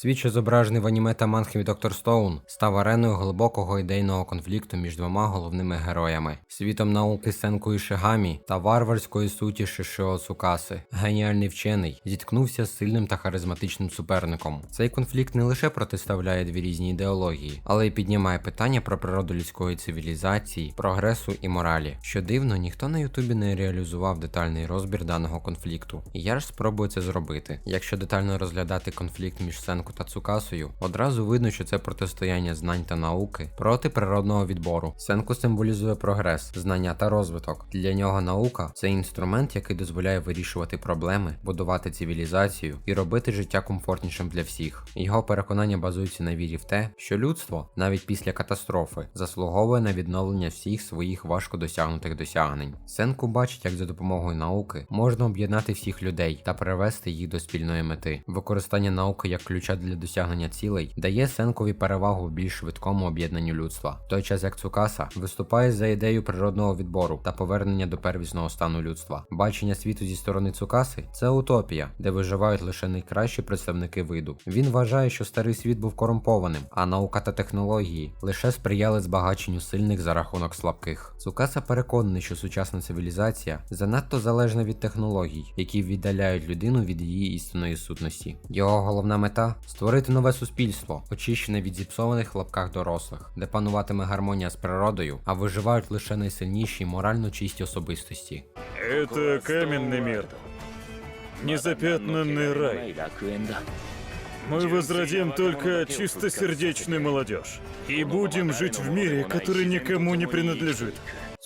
Світ, що зображений в аніме та манхві Доктор Стоун, став ареною глибокого ідейного конфлікту між двома головними героями світом науки Сенку Ішигамі та варварської суті Шишио Цукаси. Геніальний вчений зіткнувся з сильним та харизматичним суперником. Цей конфлікт не лише протиставляє дві різні ідеології, але й піднімає питання про природу людської цивілізації, прогресу і моралі. Що дивно, ніхто на Ютубі не реалізував детальний розбір даного конфлікту. І я ж спробую це зробити. Якщо детально розглядати конфлікт між Сенку та Цукасою, одразу видно, що це протистояння знань та науки проти природного відбору. Сенку символізує прогрес, знання та розвиток. Для нього наука це інструмент, який дозволяє вирішувати проблеми, будувати цивілізацію і робити життя комфортнішим для всіх. Його переконання базуються на вірі в те, що людство, навіть після катастрофи, заслуговує на відновлення всіх своїх важко досягнутих досягнень. Сенку бачить, як за допомогою науки можна об'єднати всіх людей та привести їх до спільної мети. Використання науки як ключа для досягнення цілей дає Сенкові перевагу в більш швидкому об'єднанню людства, в той час як Цукаса виступає за ідею природного відбору та повернення до первісного стану людства. Бачення світу зі сторони Цукаси це утопія, де виживають лише найкращі представники виду. Він вважає, що старий світ був корумпованим, а наука та технології лише сприяли збагаченню сильних за рахунок слабких. Цукаса переконаний, що сучасна цивілізація занадто залежна від технологій, які віддаляють людину від її істинної сутності. Його головна мета створити нове суспільство, очищене від зіпсованих в лапках дорослих, де пануватиме гармонія з природою, а виживають лише найсильніші морально чисті особистості. Это каменный мир. Незапятнанный рай. Мы возродим только чистосердечную молодежь. И будем жить в мире, который никому не принадлежит.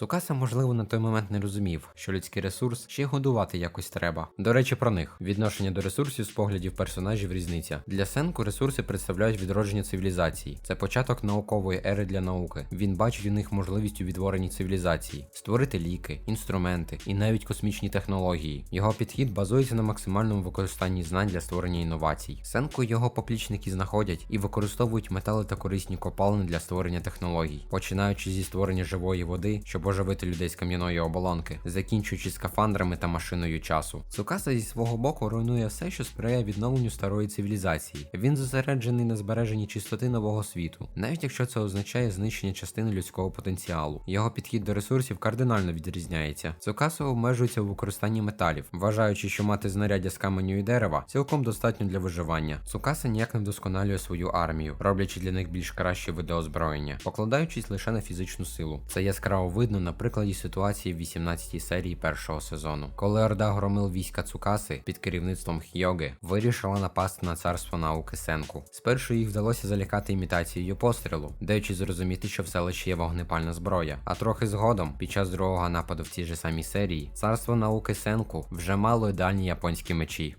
Цукаса, можливо, на той момент не розумів, що людський ресурс ще годувати якось треба. До речі, про них відношення до ресурсів з поглядів персонажів різниця. Для Сенку ресурси представляють відродження цивілізації. Це початок наукової ери для науки. Він бачить у них можливість у відтворенні цивілізації, створити ліки, інструменти і навіть космічні технології. Його підхід базується на максимальному використанні знань для створення інновацій. Сенку його поплічники знаходять і використовують метали та корисні копалини для створення технологій, починаючи зі створення живої води, щоб оживити людей з кам'яної оболонки, закінчуючи скафандрами та машиною часу. Цукаса зі свого боку руйнує все, що сприяє відновленню старої цивілізації. Він зосереджений на збереженні чистоти нового світу, навіть якщо це означає знищення частини людського потенціалу. Його підхід до ресурсів кардинально відрізняється. Цукаса обмежується у використанні металів, вважаючи, що мати знаряддя з каменю і дерева цілком достатньо для виживання. Цукаса ніяк не вдосконалює свою армію, роблячи для них більш кращі види озброєння, покладаючись лише на фізичну силу. Це яскраво видно на прикладі ситуації в 18 серії першого сезону, коли Орда громил війська Цукаси під керівництвом Хьоги вирішила напасти на царство науки Сенку. Спершу їх вдалося залякати імітацією пострілу, даючи зрозуміти, що в селищі є вогнепальна зброя. А трохи згодом, під час другого нападу в цій же самій серії, царство науки Сенку вже мало ідеальні японські мечі.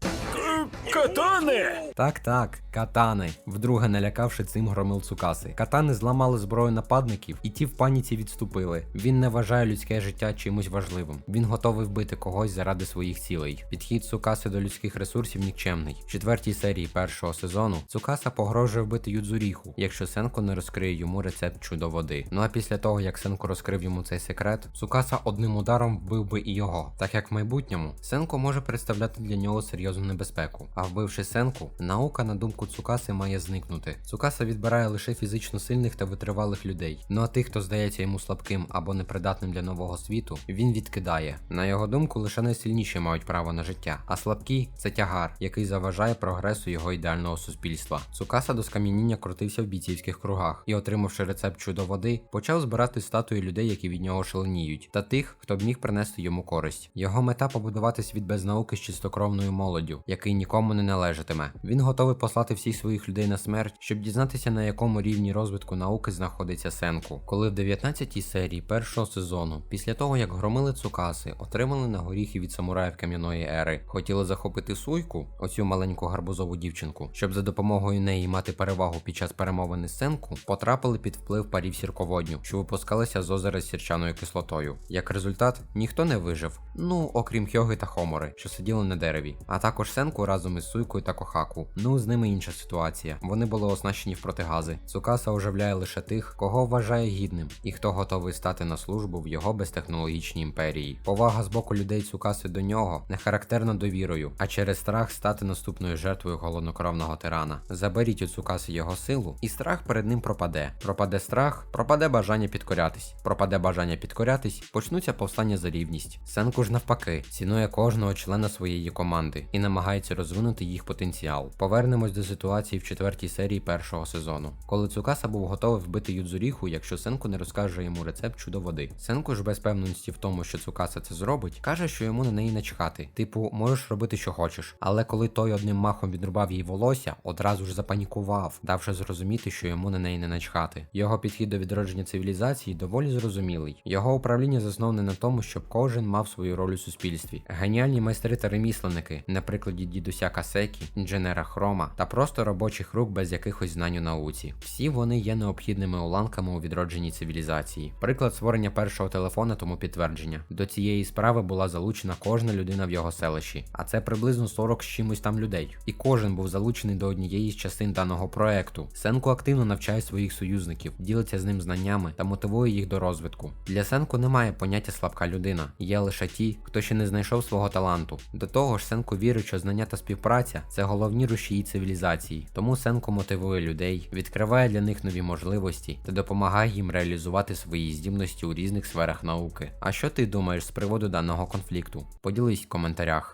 Катаны! Так, так, катани, вдруге налякавши цим громил Цукаси. Катани зламали зброю нападників, і ті в паніці відступили. Він не вважає людське життя чимось важливим. Він готовий вбити когось заради своїх цілей. Підхід Цукаси до людських ресурсів нікчемний. В четвертій серії першого сезону Цукаса погрожує вбити Юдзуріху, якщо Сенко не розкриє йому рецепт чудо води. Ну а після того, як Сенко розкрив йому цей секрет, Цукаса одним ударом вбив би і його, так як в майбутньому Сенко може представляти для нього серйозну небезпеку. А вбивши Сенку, наука, на думку Цукаси, має зникнути. Цукаса відбирає лише фізично сильних та витривалих людей. Ну а тих, хто здається йому слабким або непридатним для нового світу, він відкидає. На його думку, лише найсильніші мають право на життя, а слабкі це тягар, який заважає прогресу його ідеального суспільства. Цукаса до скам'яніння крутився в бійцівських кругах і, отримавши рецепт чудо води, почав збирати статуї людей, які від нього шаленіють, та тих, хто б міг принести йому користь. Його мета побудувати світ без науки з чистокровною молоддю, який нікому не належатиме. Він готовий послати всіх своїх людей на смерть, щоб дізнатися, на якому рівні розвитку науки знаходиться Сенку. Коли в 19-й серії першого сезону, після того як громили Цукаси, отримали на горіхи від самураїв кам'яної ери, хотіли захопити суйку, оцю маленьку гарбузову дівчинку, щоб за допомогою неї мати перевагу під час перемовини Сенку, потрапили під вплив парів сірководню, що випускалися з озера з сірчаною кислотою. Як результат, ніхто не вижив, ну окрім Хьоги та Хомори, що сиділи на дереві. А також Сенку разом разом із Суйкою та Кохаку. Ну з ними інша ситуація. Вони були оснащені в протигази. Цукаса оживляє лише тих, кого вважає гідним, і хто готовий стати на службу в його безтехнологічній імперії. Повага з боку людей Цукаси до нього не характерна довірою, а через страх стати наступною жертвою голоднокровного тирана. Заберіть у Цукаси його силу, і страх перед ним пропаде. Пропаде страх, пропаде бажання підкорятись. Пропаде бажання підкорятись, почнуться повстання за рівність. Сенку ж навпаки, цінує кожного члена своєї команди і намагається розвинути їх потенціал. Повернемось до ситуації в четвертій серії першого сезону, коли Цукаса був готовий вбити Юдзуріху, якщо Сенку не розкаже йому рецепт чудо води. Сенку ж без певності в тому, що Цукаса це зробить, каже, що йому на неї начхати. Типу, можеш робити, що хочеш. Але коли той одним махом відрубав їй волосся, одразу ж запанікував, давши зрозуміти, що йому на неї не начхати. Його підхід до відродження цивілізації доволі зрозумілий. Його управління засноване на тому, щоб кожен мав свою роль у суспільстві. Геніальні майстри та ремісленники, на прикладі дідуся Касекі, інженера Хрома та просто робочих рук без якихось знань у науці. Всі вони є необхідними уламками у відродженні цивілізації. Приклад створення першого телефона тому підтвердження. До цієї справи була залучена кожна людина в його селищі, а це приблизно 40 з чимось там людей. І кожен був залучений до однієї з частин даного проекту. Сенку активно навчає своїх союзників, ділиться з ним знаннями та мотивує їх до розвитку. Для Сенку немає поняття слабка людина, є лише ті, хто ще не знайшов свого таланту. До того ж, Сенку вірить, що знання та співпраця це головні рушії цивілізації. Тому Сенко мотивує людей, відкриває для них нові можливості та допомагає їм реалізувати свої здібності у різних сферах науки. А що ти думаєш з приводу даного конфлікту? Поділись в коментарях.